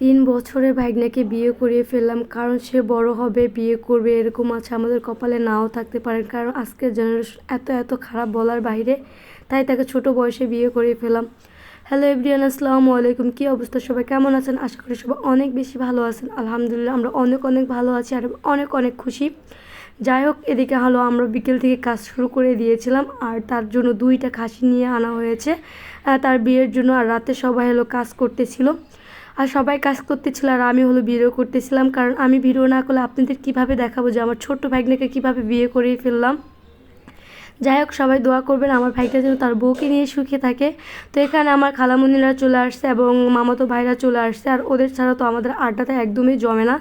তিন বছরের ভাগ্নাকে বিয়ে করিয়ে ফেললাম, কারণ সে বড় হবে, বিয়ে করবে, এরকম আছে আমাদের কপালে, নাও থাকতে পারে কারণ আজকের জেনারেশন এত এত খারাপ বলার বাইরে, তাই তাকে ছোট বয়সে বিয়ে করিয়ে ফেলাম হ্যালো এভরিয়ান আসসালামু আলাইকুম, কী অবস্থা সবাই? কেমন আছেন? আশা করি সবাই অনেক বেশি ভালো আছেন। আলহামদুলিল্লাহ, আমরা অনেক অনেক ভালো আছি আর অনেক অনেক খুশি। যাই হোক, এদিকে হলো, আমরা বিকেল থেকে কাজ শুরু করে দিয়েছিলাম, আর তার জন্য দুইটা খাসি নিয়ে আনা হয়েছে। তার বিয়ের জন্য আর রাতে সবাই হলো কাজ করতেছিল। আর সবাই কাজ করতেছিল আর আমি হলো ভিডিও করতেছিলাম। কারণ আমি ভিডিও না করলে আপনাদের কীভাবে দেখাবো যে আমার ছোট্ট ভাগ্নেকে কীভাবে বিয়ে করিয়ে ফেললাম? যাই হোক, সবাই দোয়া করবেন, আমার ভাইটা যেন তার বউকে নিয়ে সুখে থাকে। তো এখানে আমার খালামুনিরা চলে আসছে এবং মামাতো ভাইরা চলে আসছে। আর ওদের ছাড়া তো আমাদের আড্ডাতে একদমই জমে না।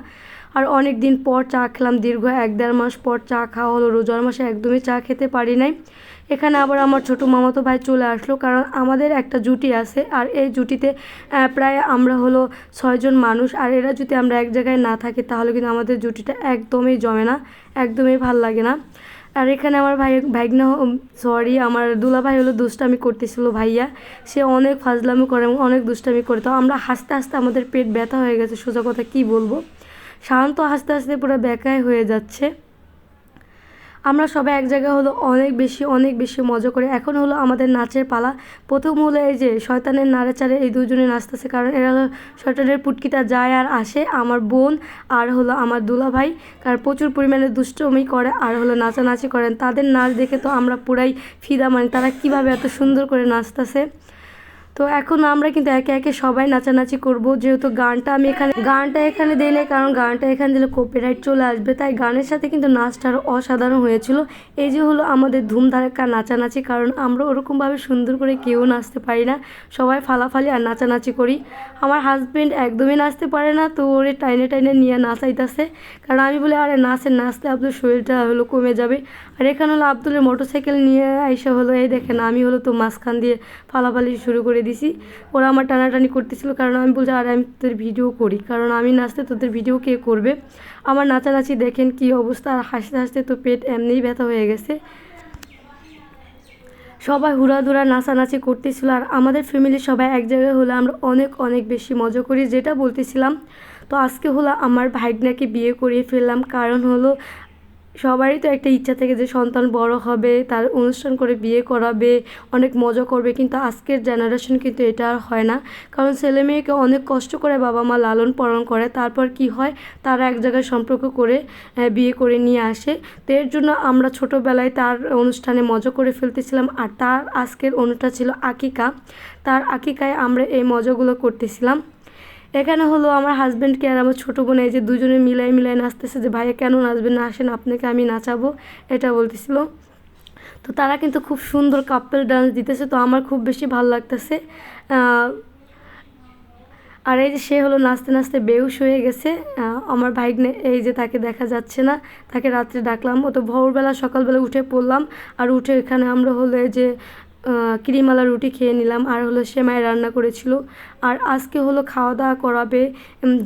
আর অনেক দিন পর চা খেলাম, দীর্ঘ এক দেড় মাস পর চা খাওয়া হলো। রোজার মাসে একদমই চা খেতে পারি নাই। এখানে আবার আমার ছোট মামাতো ভাই চলে আসলো, কারণ আমাদের একটা জুটি আছে আর এই জুটিতে প্রায় আমরা হলো ছয়জন মানুষ। আর এরা যদি আমরা এক জায়গায় না থাকি, তাহলে কিন্তু আমাদের জুটিটা একদমই জমে না, একদমই ভালো লাগে না। আর এখানে আমার ভাই, ভাইগনা সরি আমার দুলা ভাই হলো দুষ্টামি করতেছিল ভাইয়া। সে অনেক ফাজলামি করে এবং অনেক দুষ্টামি করে। তো আমরা হাসতে হাসতে আমাদের পেট ব্যথা হয়ে গেছে। সোজা কথা কী বলব? শান্ত হাসতে হাসতে পুরো বেকায় হয়ে যাচ্ছে। আমরা সবাই এক জায়গায় হলো অনেক বেশি অনেক বেশি মজা করে। এখন হলো আমাদের নাচের পালা। প্রথম হলো এই যে শয়তানের নাড়াচাড়ে এই দুজনে নাচতেছে, কারণ এরা হলো শয়তানের পুটকিটা যায় আর আসে আমার বোন আর হলো আমার দুলা ভাই কারণ প্রচুর পরিমাণে দুষ্টমি করে আর হলো নাচানাচি করেন। তাদের নাচ দেখে তো আমরা পুরাই ফিদা মানে তারা কীভাবে এত সুন্দর করে নাচতেছে। তো এখন আমরা কিন্তু একে একে সবাই নাচানাচি করব। যেহেতু গানটা আমি এখানে গানটা এখানে নাই কারণ গানটা এখানে দিলে কপিরাইট চলে আসবে। তাই গানের সাথে কিন্তু নাচটা আরও অসাধারণ হয়েছিল। এই যে হলো আমাদের ধুমধারাক্কা নাচানাচি, কারণ আমরা ওরকমভাবে সুন্দর করে কেউ নাচতে পারি না। সবাই ফালাফালি আর নাচানাচি করি। আমার হাজবেন্ড একদমই নাচতে পারে না, তো ওরে টাইনে টাইনে নিয়ে নাচাইতেছে। কারণ আমি বলি, আরে নাচে, নাচতে আপনার শরীরটা হলো কমে যাবে। আর এখানে হলো আব্দুলের মোটরসাইকেল নিয়ে আইসা হলো, এই দেখেন, আমি হলো তো মাঝখান দিয়ে ফালাফালি শুরু করে দিছি। ওরা আমার টানাটানি করতেছিল, কারণ আমি বলছি, আর, আমি তোদের ভিডিও করি। কারণ আমি নাচতে, তোদের ভিডিও কে করবে? আমার নাচানাচি দেখেন কি অবস্থা, আর হাসতে হাসতে তো পেট এমনিই ব্যথা হয়ে গেছে। সবাই হুড়াধুরা নাচানাচি করতেছিল, আর আমাদের ফ্যামিলির সবাই এক জায়গায় হলে আমরা অনেক অনেক বেশি মজা করি, যেটা বলতেছিলাম। তো আজকে হলো আমার ভাইগনাকে বিয়ে করিয়ে ফেললাম, কারণ হলো সবারই তো একটা ইচ্ছা থাকে যে সন্তান বড় হবে, তার অনুষ্ঠান করে বিয়ে করাবে, অনেক মজা করবে, কিন্তু আজকের জেনারেশন কিন্তু এটা আর হয় না। কারণ ছেলে মেয়েকে অনেক কষ্ট করে বাবা মা লালন পালন করে, তারপর কি হয়? তারা এক জায়গায় সম্পর্ক করে বিয়ে করে নিয়ে আসে। তো এর জন্য আমরা ছোটোবেলায় তার অনুষ্ঠানে মজা করে ফেলতেছিলাম, আর তার আজকের অনুষ্ঠান ছিল আকিকা। তার আকিকায় আমরা এই মজাগুলো করতেছিলাম। এখানে হলো আমার হাজব্যান্ডকে আর আমার ছোটো বোন, এই যে দুজনে মিলাই মিলাই নাচতেছে যে, ভাইয়া কেন নাচবেন না? আসেন, আপনাকে আমি নাচাবো। এটা বলতেছিল। তো তারা কিন্তু খুব সুন্দর কাপল ডান্স দিতেছে, তো আমার খুব বেশি ভালো লাগতেছে। আর এই যে সে হলো নাচতে নাচতে বেহুশ হয়ে গেছে। আমার ভাইগনে, এই যে তাকে দেখা যাচ্ছে না, তাকে রাত্রে ডাকলাম। ও তো ভোরবেলা, সকালবেলা উঠে পড়লাম। আর উঠে এখানে আমরা হলো যে কিরিমালা রুটি খেয়ে নিলাম আর হলো সেমাই রান্না করেছিল। আর আজকে হলো খাওয়া দাওয়া করাবে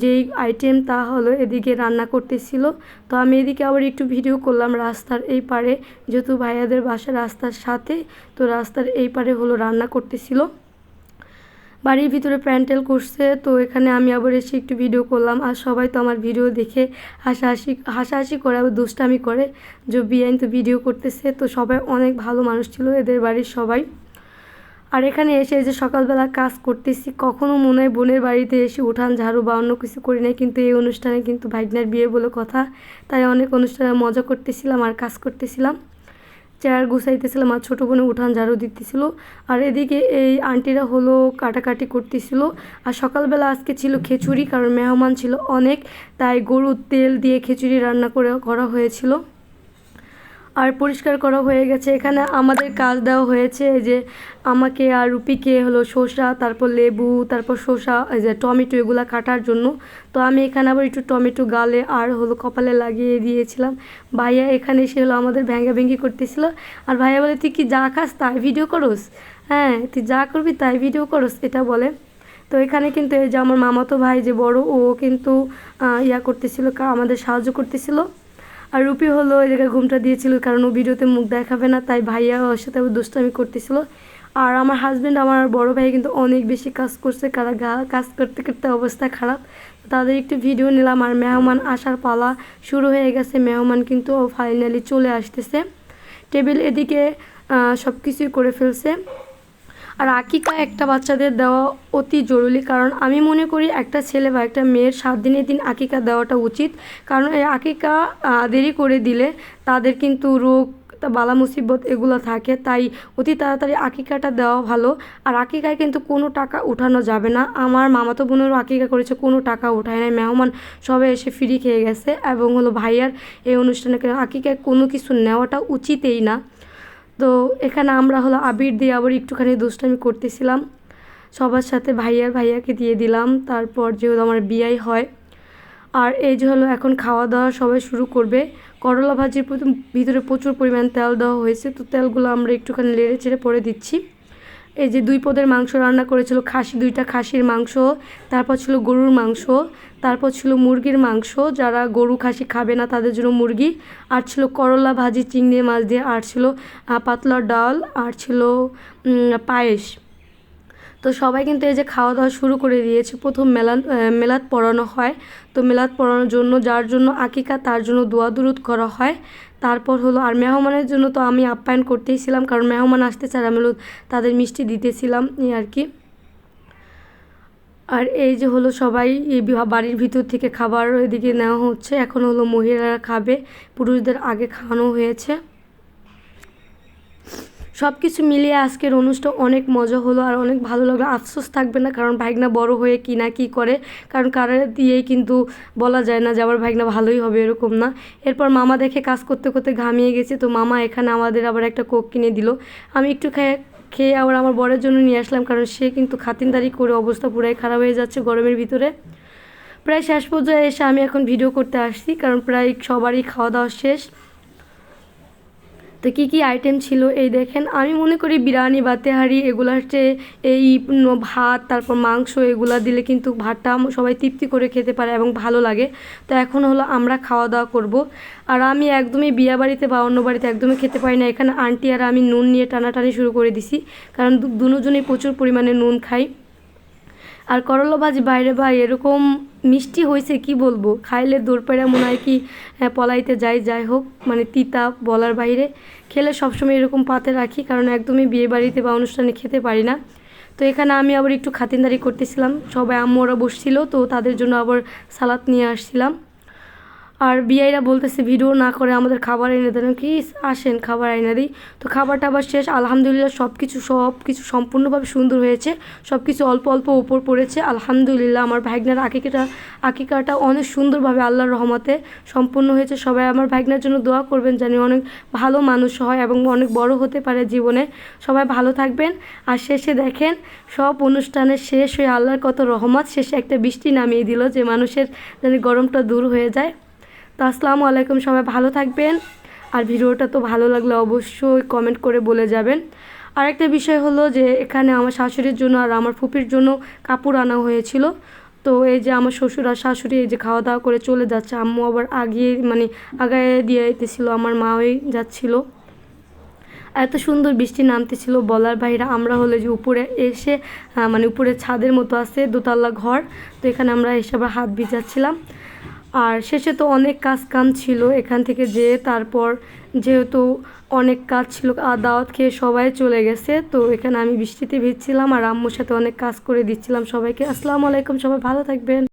যেই আইটেম তা হলো এদিকে রান্না করতেছিল। তো আমি এদিকে আবার একটু ভিডিও করলাম রাস্তার এই পারে যেহেতু ভাইয়াদের বাসা রাস্তার সাথে, তো রাস্তার এই পারে হলো রান্না করতেছিল। বাড়ির ভিতরে প্যান্ডেল করছে, তো এখানে আমি আবার এসে একটু ভিডিও করলাম। আর সবাই তো আমার ভিডিও দেখে হাসাহাসি হাসাহাসি করে, আবার দুষ্টামি করে। যে বিয়াইন তো ভিডিও করতেছে, তো সবাই অনেক ভালো মানুষ ছিল এদের বাড়ির সবাই। আর এখানে এসে যে সকালবেলা কাজ করতেছি, কখনো মনে হয় বোনের বাড়িতে এসে উঠান, ঝাড়ু বা অন্য কিছু করি নাই, কিন্তু এই অনুষ্ঠানে কিন্তু ভাইগনার বিয়ে বলে কথা। তাই অনেক অনুষ্ঠানে মজা করতেছিলাম আর কাজ করতেছিলাম। চেয়ার গুছাইতেছিলাম আর ছোটো বোনে উঠান ঝাড়ু দিতেছিল। আর এদিকে এই আন্টিরা হলো কাটাকাটি করতেছিল। আর সকালবেলা আজকে ছিল খিচুড়ি, কারণ মেহমান ছিল অনেক, তাই গরুর তেল দিয়ে খিচুড়ি রান্না করে করা হয়েছিল। আর পরিষ্কার করা হয়ে গেছে। এখানে আমাদের কাজ দেওয়া হয়েছে, এই যে আমাকে আর রুপিকে হলো শসা, তারপর লেবু, তারপর শসা, এই যে টমেটো এগুলো কাটার জন্য। তো আমি এখানে আবার একটু টমেটো গালে আর হলো কপালে লাগিয়ে দিয়েছিলাম। ভাইয়া এখানে এসে হলো আমাদের ভেঙ্গা ভেঙ্গি করতেছিল। আর ভাইয়া বলে, তুই কি যা খাস তাই ভিডিও করস? হ্যাঁ তুই যা করবি তাই ভিডিও করস, এটা বলে। তো এখানে কিন্তু এই যে আমার মামাতো ভাই যে বড়, ও কিন্তু ইয়া করতেছিল আমাদের সাহায্য করতেছিল। আর রুপি হলো এই জায়গায় ঘুমটা দিয়েছিল কারণ ও ভিডিওতে মুখ দেখাবে না, তাই ভাইয়া ওর সাথে দুষ্টামি করতেছিল। আর আমার হাজব্যান্ড আমার বড় ভাই কিন্তু অনেক বেশি কাজ করছে, কারা গা- কাজ করতে করতে অবস্থা খারাপ। তাদের একটু ভিডিও নিলাম আর মেহমান আসার পালা শুরু হয়ে গেছে। মেহমান কিন্তু ও ফাইনালি চলে আসতেছে। টেবিল এদিকে সব কিছুই করে ফেলছে। আর আকিকা একটা বাচ্চাদের দেওয়া অতি জরুরি, কারণ আমি মনে করি একটা ছেলে বা একটা মেয়ের সাত দিনের দিন আকিকা দেওয়াটা উচিত। কারণ এই আকিকা দেরি করে দিলে তাদের কিন্তু রোগ, তা বালা মুসিবত এগুলো থাকে, তাই অতি তাড়াতাড়ি আকিকাটা দেওয়া ভালো। আর আকিকায় কিন্তু কোনো টাকা উঠানো যাবে না। আমার মামাতো বোনেরও আকিকা করেছে, কোনো টাকা উঠায় নাই। মেহমান সবাই এসে ফ্রি খেয়ে গেছে এবং হলো ভাইয়ার এই অনুষ্ঠানে আকিকায় কোনো কিছু নেওয়াটা উচিতই না। তো এখানে আমরা হলো আবির দিয়ে আবার একটুখানি দুষ্টামি করতেছিলাম। সবার সাথে ভাইয়ার ভাইয়াকে দিয়ে দিলাম, তারপর যেহেতু আমার বিয়াই হয়, আর এই যে হলো এখন খাওয়া দাওয়া সবাই শুরু করবে। করলা ভাজির প্রথম ভিতরে প্রচুর পরিমাণ তেল দেওয়া হয়েছে, তো তেলগুলো আমরা একটুখানি লেড়ে চেড়ে পরে দিচ্ছি। এই যে দুই পদের মাংস রান্না করেছিল, খাসি, দুইটা খাসির মাংস, তারপর ছিল গরুর মাংস, তারপর ছিল মুরগির মাংস, যারা গরু খাসি খাবে না তাদের জন্য মুরগি, আর ছিল করলা ভাজি, চিংড়ি, মাছ দিয়ে, আর ছিল পাতলা ডাল, আর ছিল পায়েস। তো সবাই কিন্তু এই যে খাওয়া দাওয়া শুরু করে দিয়েছে। প্রথম মেলান মেলাদ পড়ানো হয়। তো মেলাদ পড়ানোর জন্য, যার জন্য আকিকা, তার জন্য দোয়া দুরুদ করা হয়। তারপর হলো, আর মেহমানের জন্য তো আমি আপ্যায়ন করতেইছিলাম কারণ মেহমান আসতে চার আমি তাদের মিষ্টি দিতেছিলাম আর কি। আর এই যে হলো সবাই এই বাড়ির ভিতর থেকে খাবার ওইদিকে নেওয়া হচ্ছে, এখন হলো মহিলারা খাবে, পুরুষদের আগে খাওয়ানো হয়েছে। সব কিছু মিলিয়ে আজকের অনুষ্ঠান অনেক মজা হলো আর অনেক ভালো লাগল। আফসোস থাকবে না, কারণ ভাইগনা বড় হয়ে কি না কি করে, কারণ কারে দিয়েই কিন্তু বলা যায় না যে আমার ভাইগনা ভালোই হবে এরকম না। এরপর মামা দেখে কাজ করতে করতে ঘামিয়ে গেছে, তো মামা এখানে আমাদের আবার একটা কোক কিনে দিল। আমি একটু খেয়ে খেয়ে আবার আমার বরের জন্য নিয়ে আসলাম, কারণ সে কিন্তু খাতিনদারি করে অবস্থা পুরাই খারাপ হয়ে যাচ্ছে গরমের ভিতরে। প্রায় শেষ পর্যায়ে এসে আমি এখন ভিডিও করতে আসছি, কারণ প্রায় সবারই খাওয়া দাওয়া শেষ। তো কী কী আইটেম ছিল? এই দেখেন, আমি মনে করি বিরিয়ানি বা তেহারি এগুলো হচ্ছে এই ভাত, তারপর মাংস এগুলা দিলে কিন্তু ভাতটা সবাই তৃপ্তি করে খেতে পারে এবং ভালো লাগে। তো এখন হলো আমরা খাওয়া দাওয়া করব। আর আমি একদমই বিয়া বাড়িতে বা অন্য বাড়িতে একদমই খেতে পারি না। এখানে আন্টি আর আমি নুন নিয়ে টানাটানি শুরু করে দিছি। কারণ দুজনেই প্রচুর পরিমাণে নুন খাই। আর করলা ভাজি বাইরে ভাই, এরকম মিষ্টি হয়েছে কি বলব? খাইলে দৌড় পেড়া মনে হয় কি পলাইতে যাই যাই হোক মানে তিতা বলার বাইরে। খেলে সবসময় এরকম পাতে রাখি, কারণ একদমই বিয়ে বাড়িতে বা অনুষ্ঠানে খেতে পারি না। তো এখানে আমি আবার একটু খাতিনদারি করতেছিলাম। সবাই আম্মুরা বসছিল, তো তাদের জন্য আবার সালাদ নিয়ে আসছিলাম। আর বিআইরা বলতেছে, ভিডিও না করে আমাদের খাবার এনে দেন। কি আসেন, খাবার এনে দিই। তো খাবারটা আবার শেষ। আলহামদুলিল্লাহ সব কিছু সব কিছু সম্পূর্ণভাবে সুন্দর হয়েছে। সব কিছু অল্প অল্প উপর পড়েছে। আলহামদুলিল্লাহ, আমার ভাইগনার আকিকাটা আকিকাটা অনেক সুন্দরভাবে আল্লাহর রহমতে সম্পূর্ণ হয়েছে। সবাই আমার ভাইগনার জন্য দোয়া করবেন জানি অনেক ভালো মানুষ হয় এবং অনেক বড় হতে পারে জীবনে। সবাই ভালো থাকবেন। আর শেষে দেখেন, সব অনুষ্ঠানের শেষ হয়ে আল্লাহর কত রহমত। শেষে একটা বৃষ্টি নামিয়ে দিল যে মানুষের যেন গরমটা দূর হয়ে যায়। তো আসসালামু আলাইকুম, সবাই ভালো থাকবেন। আর ভিডিওটা তো ভালো লাগলে অবশ্যই কমেন্ট করে বলে যাবেন। আর একটা বিষয় হলো যে, এখানে আমার শাশুড়ির জন্য আর আমার ফুপির জন্য কাপড় আনা হয়েছিল। তো এই যে আমার শ্বশুর আর শাশুড়ি এই যে খাওয়া দাওয়া করে চলে যাচ্ছে, আম্মু আবার আগিয়ে মানে আগায় দিয়ে দিতেছিল আমার মা ওই যাচ্ছিল। এত সুন্দর বৃষ্টি নামতেছিল, বলার বাইরে আমরা হলো যে উপরে এসে মানে উপরে ছাদের মতো আছে, দোতলা ঘর। তো এখানে আমরা এসে আবার হাত ভিজাচ্ছিলাম। আর শেষে তো অনেক কাজ কাম ছিল এখান থেকে যে তারপর যেহেতু অনেক কাজ ছিল দাওয়াত খেয়ে সবাই চলে গেছে, তো এখানে আমি বৃষ্টিতে ভিজছিলাম আর আম্মুর সাথে অনেক কাজ করে দিচ্ছিলাম সবাইকে। আসসালামু আলাইকুম, সবাই ভালো থাকবেন।